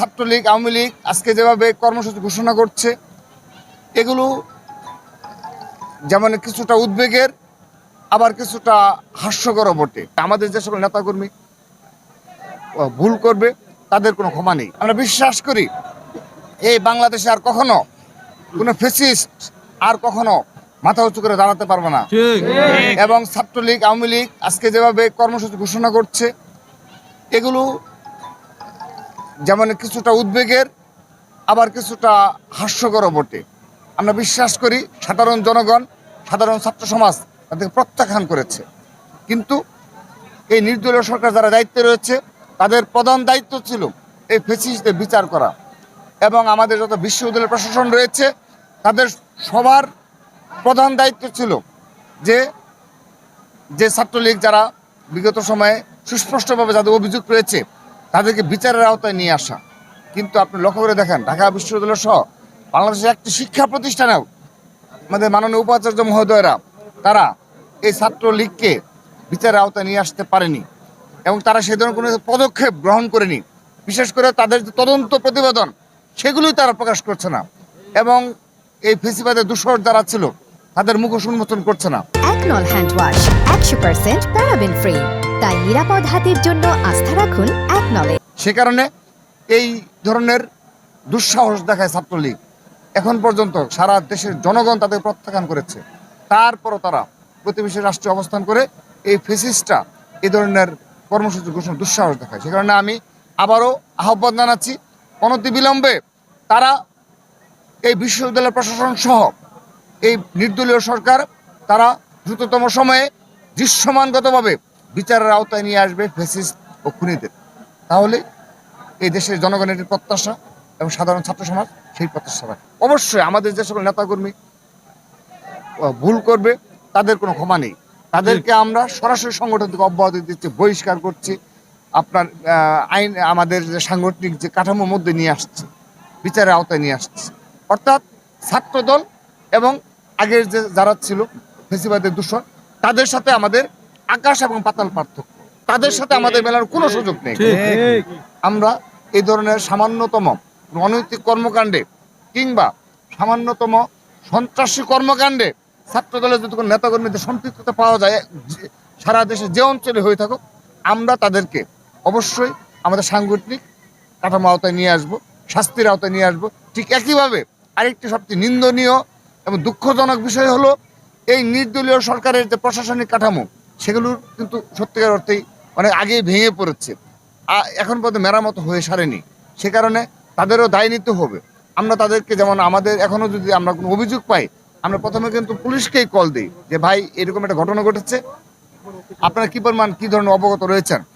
ছাত্রলীগ আওয়ামী লীগ আজকে যেভাবে কর্মসূচি ঘোষণা করছে এগুলো যেমন কিছুটা উদ্বেগের আবার কিছুটা হাস্যকর বটে। আমাদের যে সকল নেতাকর্মী ভুল করবে তাদের কোনো ক্ষমা নেই। আমরা বিশ্বাস করি এই বাংলাদেশে আর কখনো কোনো ফেসিস্ট আর কখনো মাথা উঁচু করে দাঁড়াতে পারবে না। এবং ছাত্রলীগ আওয়ামী লীগ আজকে যেভাবে কর্মসূচি ঘোষণা করছে এগুলো যেমন কিছুটা উদ্বেগের, আবার কিছুটা হাস্যকরও বটে। আমরা বিশ্বাস করি সাধারণ জনগণ, সাধারণ ছাত্র সমাজ তাদেরকে প্রত্যাখ্যান করেছে। কিন্তু এই নির্দলীয় সরকার যারা দায়িত্বে রয়েছে, তাদের প্রধান দায়িত্ব ছিল এই ফেসিস্টদের বিচার করা। এবং আমাদের যত বিশ্ববিদ্যালয় প্রশাসন রয়েছে, তাদের সবার প্রধান দায়িত্ব ছিল যে যে ছাত্রলীগ যারা বিগত সময়ে সুস্পষ্টভাবে যাদের অভিযোগ রয়েছে তাদেরকে বিচারের আওতায় নিয়ে আসা। কিন্তু আপনি লক্ষ্য করে দেখেন, ঢাকা বিশ্ববিদ্যালয় সহ বাংলাদেশের একটি শিক্ষা প্রতিষ্ঠানেও আমাদের মাননীয় উপাচার্য মহোদয়রা, তারা এই ছাত্রলীগকে বিচারের আওতায় নিয়ে আসতে পারেনি এবং তারা সে ধরনের কোনো পদক্ষেপ গ্রহণ করেনি। বিশেষ করে তাদের যে তদন্ত প্রতিবেদন, সেগুলোই তারা প্রকাশ করছে না এবং এই ফেসিবাদের দূষর যারা ছিল, তাদের মুখোশ উন্মোচন করছে না। তাই নিরাপদ হাতের জন্য আস্থা রাখুন একনলে সে কারণে এই ধরনের দুঃসাহস দেখায় ছাত্রলীগ। এখন পর্যন্ত সারা দেশের জনগণ তাদের প্রত্যাখ্যান করেছে। তারপরও তারা প্রতিবেশী রাষ্ট্রে অবস্থান করে এই ফেসিসটা এ ধরনের কর্মসূচি ঘোষণা দুঃসাহস দেখায়। সে কারণে আমি আবারও আহ্বান জানাচ্ছি অনতিবিলম্বে তারা এই বিশ্ববিদ্যালয় প্রশাসন সহ এই নির্দলীয় সরকার তারা দ্রুততম সময়ে দৃশ্যমানগতভাবে বিচারের আওতায় নিয়ে আসবে ফেসিস্ট ও খুনিদের। তাহলে এই দেশের জনগণের প্রত্যাশা এবং সাধারণ ছাত্র সমাজ, সেই প্রত্যাশা অবশ্যই আমাদের যে সকল নেতাকর্মী ভুল করবে, তাদের কোনো ক্ষমা নেই। তাদেরকে আমরা সরাসরি সংগঠন থেকে অব্যাহতি দিচ্ছি, বহিষ্কার করছি। আপনার আইন, আমাদের যে সাংগঠনিক যে কাঠামোর মধ্যে নিয়ে আসছে, বিচারের আওতায় নিয়ে আসছে। অর্থাৎ ছাত্রদল এবং আগের যে যারা ছিল, ফেসিবাদের দূষণ, তাদের সাথে আমাদের আকাশ এবং পাতাল পার্থক্য। তাদের সাথে আমাদের মেলার কোনো সুযোগ নেই। আমরা এই ধরনের সামান্যতম অনৈতিক কর্মকাণ্ডে কিংবা সামান্যতম সন্ত্রাসী কর্মকাণ্ডে ছাত্র দলের যদি কোনো নেতাকর্মীদের সম্পৃক্ততা পাওয়া যায় সারা দেশে যে অঞ্চলে হয়ে থাকুক আমরা তাদেরকে অবশ্যই আমাদের সাংগঠনিক কাঠামো আওতায় নিয়ে আসব শাস্তির আওতায় নিয়ে আসব। ঠিক একইভাবে আরেকটি সবচেয়ে নিন্দনীয় এবং দুঃখজনক বিষয় হলো এই নির্দলীয় সরকারের যে প্রশাসনিক কাঠামো সেগুলোর কিন্তু সত্যিকার অর্থেই অনেক আগে ভেঙে পড়েছে। এখন পর্যন্ত মেরামত হয়ে সারেনি। সে কারণে তাদেরও দায় নিতে হবে। আমরা তাদেরকে যেমন আমাদের এখনও যদি আমরা কোনো অভিযোগ পাই, আমরা প্রথমে কিন্তু পুলিশকেই কল দিই যে, ভাই, এরকম একটা ঘটনা ঘটেছে। আপনারা কী পরিমাণ, কী ধরনের অবগত রয়েছেন?